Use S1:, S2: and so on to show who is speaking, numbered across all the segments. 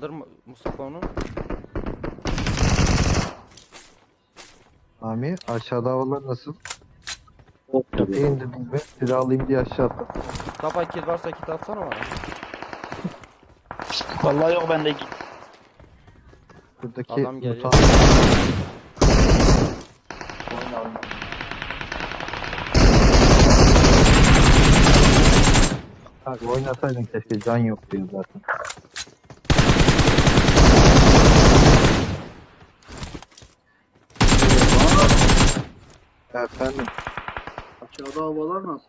S1: Kaldır mı Mustafa onu?
S2: Ami aşağıda havalar nasıl?
S3: Çok tabii.
S2: Tepeye indirdin mi? Silah alayım diye aşağı attım.
S1: Mustafa kit varsa kit atsana bana.
S3: Vallahi yok bende git.
S2: Buradaki
S1: Adam geliyor.
S2: mutant- Kanka oynasaydın keşke can yok diyor zaten. Efendim
S4: Aşağıda havalar nasıl?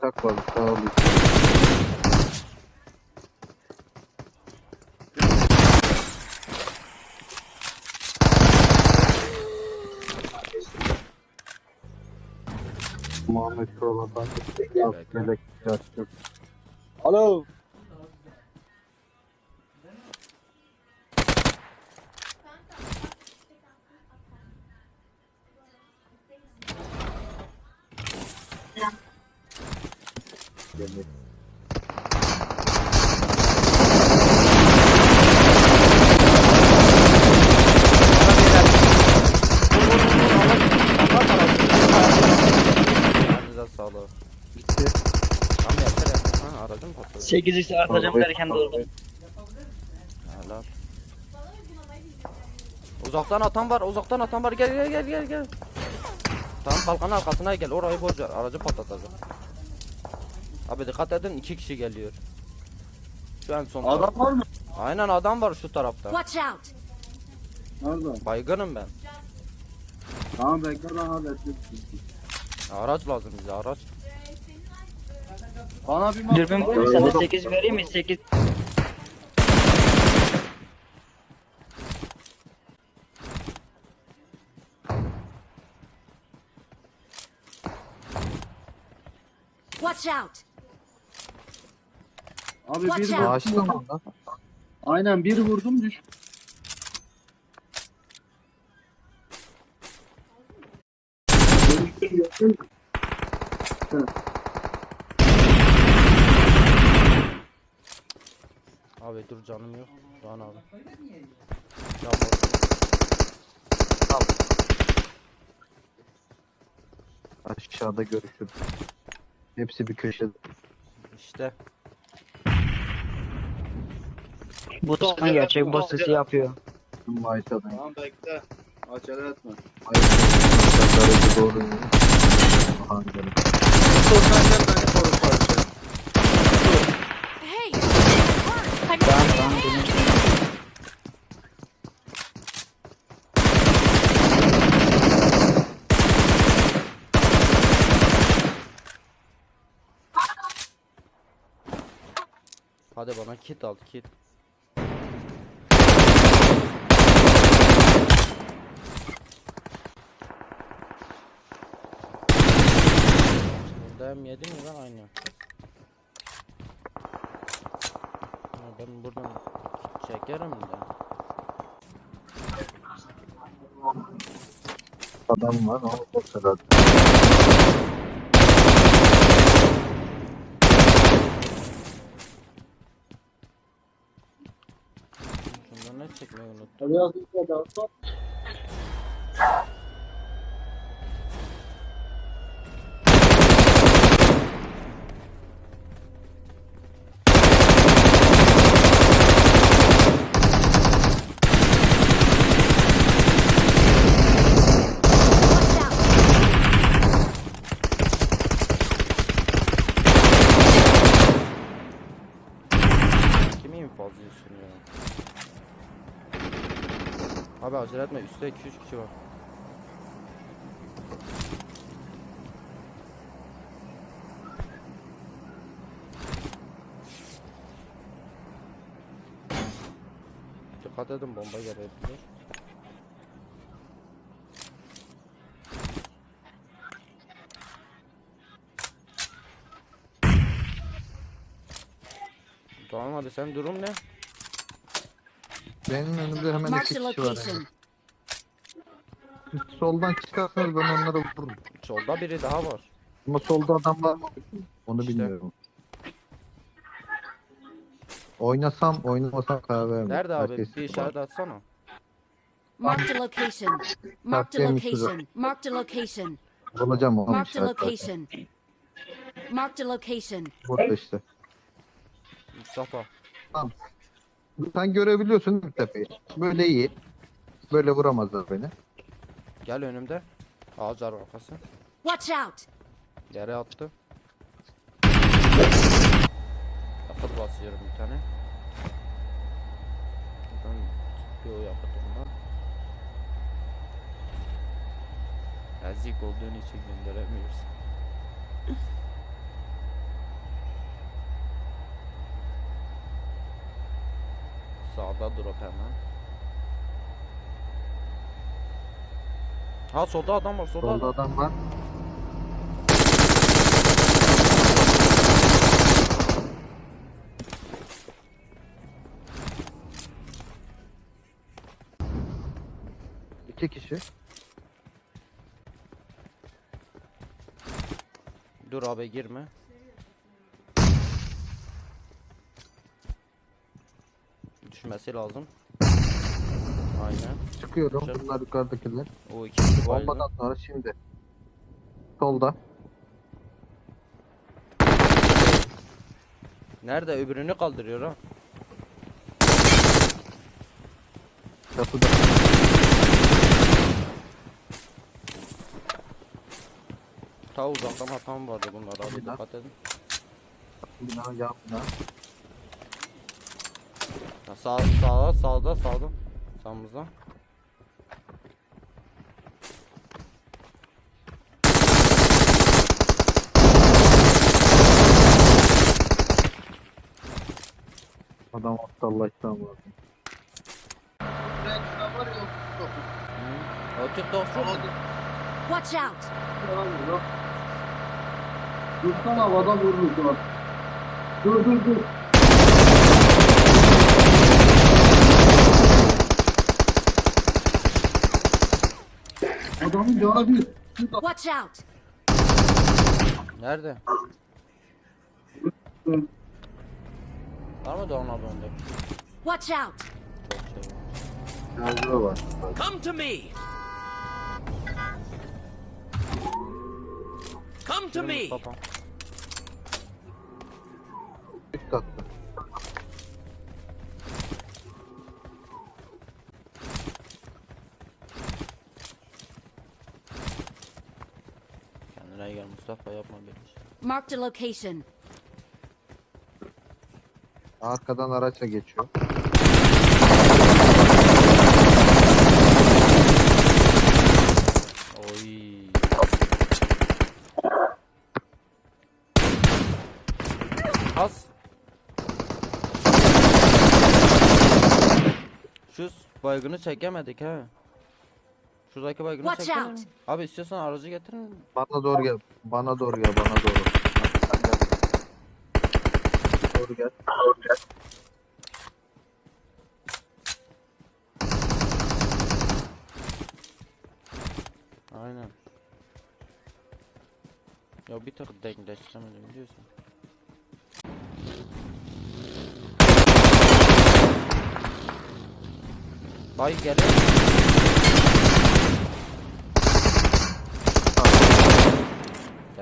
S2: tak var sağ olun. Muhammed Şuralardan melek yaşlı.
S4: Alo.
S1: Elinize sağlık.
S2: Gitti.
S1: Yeter ya. Ha patladı?
S3: 8x artacağım
S2: Arabayı-
S3: derken durdum.
S1: Helal. Uzaktan atan var, uzaktan atan var. Gel gel gel gel gel. Tamam kalkanın arkasına gel. Orayı boş ver. Aracı patlatacak. Abi dikkat edin iki kişi geliyor. Şu en son.
S4: Adam var mı?
S1: Aynen adam var şu tarafta.
S5: Watch out!
S4: Nerede?
S1: Baygınım ben.
S4: Tamam bekle ben hallettim.
S1: Araç lazım bize araç.
S4: Bana bir
S3: Dürbün sende 8 vereyim mi? 8
S5: Watch out!
S4: Abi
S5: Watch
S4: bir
S5: out.
S4: vurdum.
S2: Ağaçta mı lan?
S4: Aynen bir vurdum düş.
S1: Abi dur canım yok. Doğan abi. Ya
S2: Aşağıda görüşürüz. Hepsi bir köşede.
S1: işte.
S3: bu da gerçek boss sesi yapıyor.
S2: Mayta'dan.
S4: Tamam bekle. Acele etme.
S2: Aşağıda doğru. Hangi?
S4: Dur sen gel beni koru parça.
S5: Hey!
S3: Tamam tamam benim.
S1: Hadi bana kit al kit. Burada M7 mi lan aynı? Ha, Ben buradan kit çekerim de.
S2: Adam var ama o kadar.
S1: Şundan ne çekmeyi unuttum.
S4: Hadi yaz bir daha.
S5: Watch out!
S1: Kimi infazlıyorsun ya? Abi acele etme üstte 2-3 kişi var. Dikkat edin bomba gelebilir. Tamam hadi sen durum ne?
S2: Benim önümde hemen iki kişi var.
S5: location.
S2: Siz soldan çıkarsanız ben onları vururum.
S1: Solda biri daha var.
S2: Ama solda adam var mı? Onu
S1: İşte.
S2: bilmiyorum. Oynasam oynamasam karar vermem.
S1: Nerede abi?
S2: Herkes
S1: Bir işaret atsana.
S5: Marked a location.
S2: Takviyemiş kızı.
S5: location. Marked a location.
S2: Bulacağım onu işaret zaten.
S5: location. Marked a location.
S2: Burada işte.
S1: Mustafa.
S2: Sen görebiliyorsun değil mi tepeyi? Böyle iyi. Böyle vuramazlar beni.
S1: Gel önümde. Ağaç arkası.
S5: Watch out!
S1: Yere attı. Yakıt basıyorum bir tane. Buradan çıkıyor yakıtımdan. Ezik olduğun için gönderemiyoruz. Sağda drop hemen. Ha solda adam var solda,
S2: Solda
S1: adam.
S2: adam var. İki kişi.
S1: Dur abi girme. Düşmesi lazım. Aynen.
S2: Çıkıyorum.
S1: Çık.
S2: Bunlar yukarıdakiler.
S1: O iki kişi bayıldı.
S2: Bombadan sonra şimdi. Solda.
S1: Nerede? Öbürünü kaldırıyor ha.
S2: Kapıda.
S1: Ta uzaktan atan vardı bunlar abi dikkat edin.
S2: Bina yan bina.
S1: Ha, sağ, sağda sağda sağda. Sağımızda.
S2: Adam aptallaştı ama.
S4: Renkler var ya.
S1: Hı. O TikTokçu.
S5: Watch out!
S4: Dursan havada vururuz bak. Dur dur dur. Adamın canı bir.
S5: Watch out!
S1: Nerede? Var mı Doğan abi önde?
S5: Watch out!
S2: Yazıda var.
S6: Come to me. Come to me.
S1: Mustafa yapma şey.
S5: Marked a location.
S2: Arkadan araçla geçiyor.
S1: Oy. As. Şu baygını çekemedik ha. Şuradaki baygını
S5: Watch
S1: çekelim.
S5: out.
S1: Abi istiyorsan aracı getirin.
S2: Bana doğru gel. Bana doğru gel. Bana doğru. Sen gel. Doğru gel. Doğru gel.
S1: Aynen. Ya bir tık denkleştiremedim biliyorsun. Bay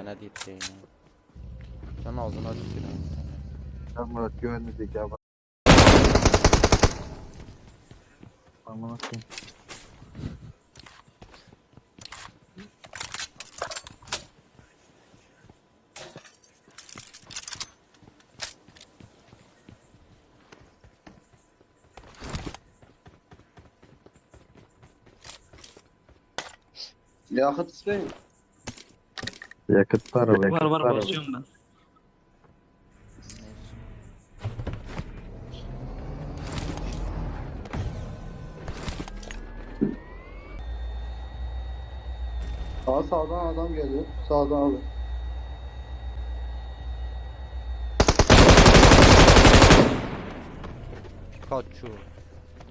S1: gel. Gene gitti yine. Sen ağzına tüküreyim.
S2: Sen Murat güvenli ya. Aman akıyım.
S4: Yakıt isteyin.
S2: Yakıt var yakıt
S3: Var var basıyorum ben.
S4: Sağ sağdan adam geliyor. Sağdan abi.
S1: Kaçıyor.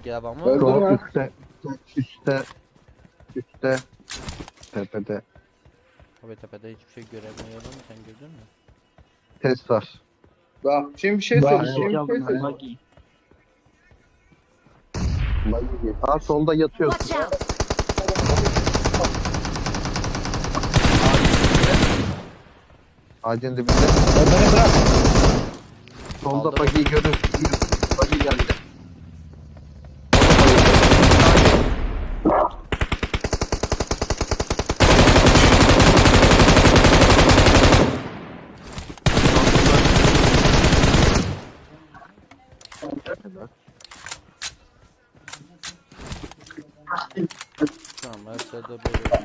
S1: Devamı.
S4: Evet.
S2: Sol
S4: ya.
S2: üstte. Üstte. Üstte. Tepede.
S1: Abi tepede hiçbir şey göremiyorum. Sen gördün mü?
S2: Test var.
S4: Bak şimdi bir şey
S2: Bak,
S4: Şimdi bir şey söyleyeyim.
S3: Buggy.
S2: Sağ solda yatıyorsun.
S5: Watch out!
S2: Ağacın dibinde.
S4: Beni bırak.
S2: Solda
S1: Aldım.
S2: bagiyi görürsün. Bagi geldi.
S1: Tamam Ersel'de böyle.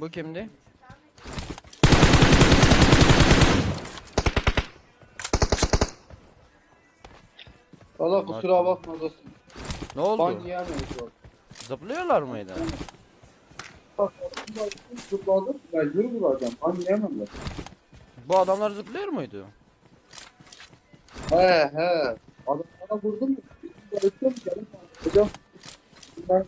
S1: Bu kimdi?
S4: Valla kusura bakma dostum.
S1: Ne oldu?
S4: Ban yiyemeyiz bak.
S1: Zıplıyorlar mıydı?
S4: Bak zıpladım. Mecbur vuracağım. Ban yiyemem ben.
S1: Bu adamlar zıplıyor muydu?
S4: He he. Adam bana vurdu mu? Bizim de ötüyor mu? Gelin bana. Hocam. Bilmem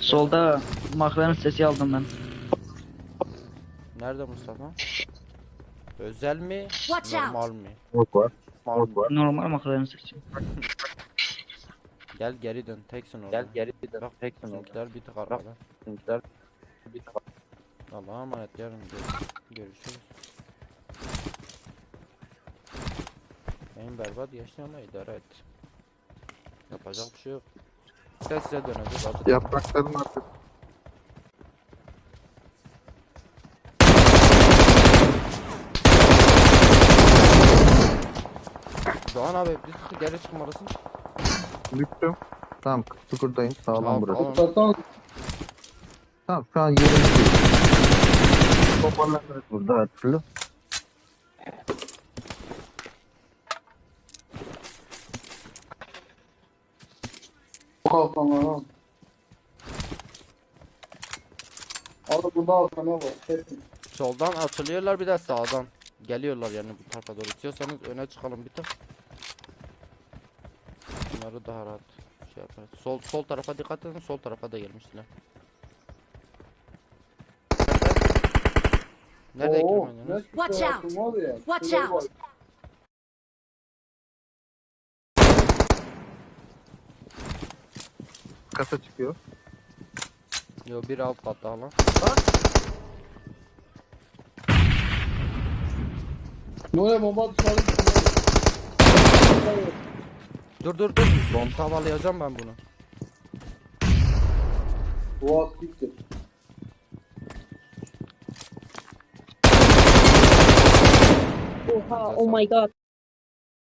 S3: Solda McLaren sesi aldım ben.
S1: Nerede Mustafa? Özel mi?
S5: Watch out.
S1: Normal mi?
S2: Smoke var. Var.
S3: Normal McLaren sesi.
S1: Gel geri dön. Teksin orada. Gel geri dön. Bak teksin orada. bir tık arkada. Bizimkiler bir tık Allah'a emanet yarın gör- görüşürüz. Benim berbat geçti ama idare et. Yapacak bir şey yok. Ses size dönecek. Hadi.
S2: Yaprakların artık.
S1: Doğan abi bir tık geri çıkmalısın.
S2: Düştüm. Tamam çukurdayım. Sağlam
S1: Tamam,
S2: burası.
S1: tamam.
S2: Tamam şu an yerim Toparlanırız burada her türlü.
S4: Kalkan var ha. Abi burada arkana var. Kesin.
S1: Soldan açılıyorlar bir de sağdan. Geliyorlar yani bu tarafa doğru. İstiyorsanız öne çıkalım bir tık. Bunları daha rahat şey yaparız. Sol sol tarafa dikkat edin. Sol tarafa da gelmişler. Nerede
S4: Oo,
S5: Watch out. Watch out.
S2: Kasa çıkıyor.
S1: Yo bir alt kat daha lan.
S4: Ne oluyor bomba dışarı.
S1: Dur dur dur. Bomba havalayacağım ben bunu.
S4: Boğaz gitti.
S6: Oha, oh my god.